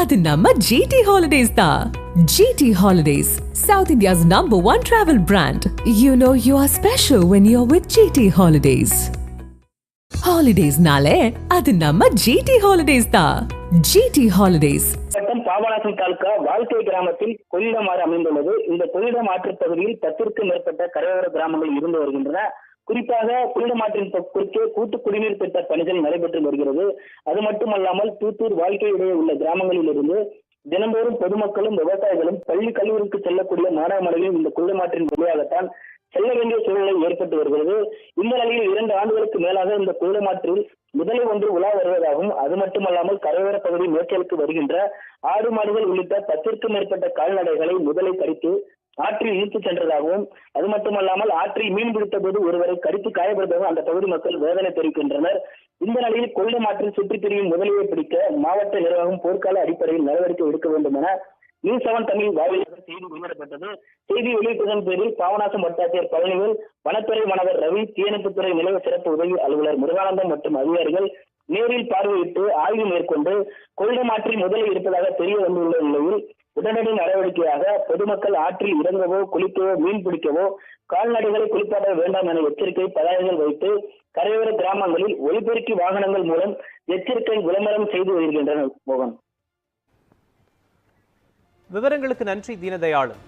அது நம்ம GT holidays தான். GT holidays South India's number one travel brand you know you are special when you are with GT holidays ஹாலிடேஸ்னாலே அது நம்ம GT holidays தான். GT holidays மாவட்டம் பாபநாசம் தாலுகா வாழ்க்கை கிராமத்தில் கொள்ளிடம் ஆறு அமைந்துள்ளது. இந்த கொள்ளிடம் ஆற்று பகுதியில் பத்திற்கும் மேற்பட்ட கரையோர கிராமங்கள் இருந்து வருகின்றன. குறிப்பாக கொள்ளிடமாற்றின் குறுக்கே கூட்டு குடிநீர் திட்ட பணிகள் நடைபெற்று வருகிறது. அது மட்டுமல்லாமல் தூத்தூர் வாழ்க்கையிடையே உள்ள கிராமங்களில் இருந்து தினந்தோறும் பொதுமக்களும் விவசாயிகளும் பள்ளி கல்லூரிக்கு செல்லக்கூடிய மாணவ மாணவியும் இந்த குள்ளமாற்றின் வழியாகத்தான் செல்ல வேண்டிய சூழ்நிலை ஏற்பட்டு வருகிறது. இந்த நிலையில் இரண்டு ஆண்டுகளுக்கு மேலாக இந்த கொள்ளிடமாற்றில் முதலை ஒன்று உலா வருவதாகவும் அது மட்டுமல்லாமல் கரையோர பகுதி மேற்கலுக்கு வருகின்ற ஆடு மாடுகள் உள்ளிட்ட பத்திற்கும் மேற்பட்ட கால்நடைகளை முதலை கடித்து ஆற்றில் இழுத்து சென்றதாகவும் அது மட்டுமல்லாமல் ஆற்றில் மீன் பிடித்த போது ஒருவரை கடித்து காயப்படுத்தவும் அந்த பகுதி மக்கள் வேதனை தெரிவிக்கின்றனர். இந்த நிலையில் கொள்ளிடம் ஆற்றில் சுற்றித் திரியும் முதலியை பிடிக்க மாவட்ட நிர்வாகம் போர்க்கால அடிப்படையில் நடவடிக்கை எடுக்க வேண்டும் என நியூஸ் செவன் தமிழ் வாயிலாக செய்தி வெளியிடப்பட்டது. செய்தி வெளியிட்டதன் பேரில் பாவநாசம் வட்டாட்சியர் பழனிவேல் வனத்துறை மாணவர் ரவி தீயணைப்புத்துறை நிலைய சிறப்பு உதவி அலுவலர் முருகானந்தம் மற்றும் அதிகாரிகள் நேரில் பார்வையிட்டு ஆய்வு மேற்கொண்டு கொள்ளிடம் மாற்றில் முதலில் இருப்பதாக தெரிய வந்துள்ள நிலையில் உடனடி நடவடிக்கையாக பொதுமக்கள் ஆற்றில் இறங்கவோ குளிக்கவோ மீன் பிடிக்கவோ கால்நடைகளை குளிப்பாட வேண்டாம் என எச்சரிக்கை பதாகைகள் வைத்து கரையோர கிராமங்களில் ஒலிபெருக்கி வாகனங்கள் மூலம் எச்சரிக்கை விளம்பரம் செய்து வருகின்றனர் மோகன். விவரங்களுக்கு நன்றி தீனதயாளன்.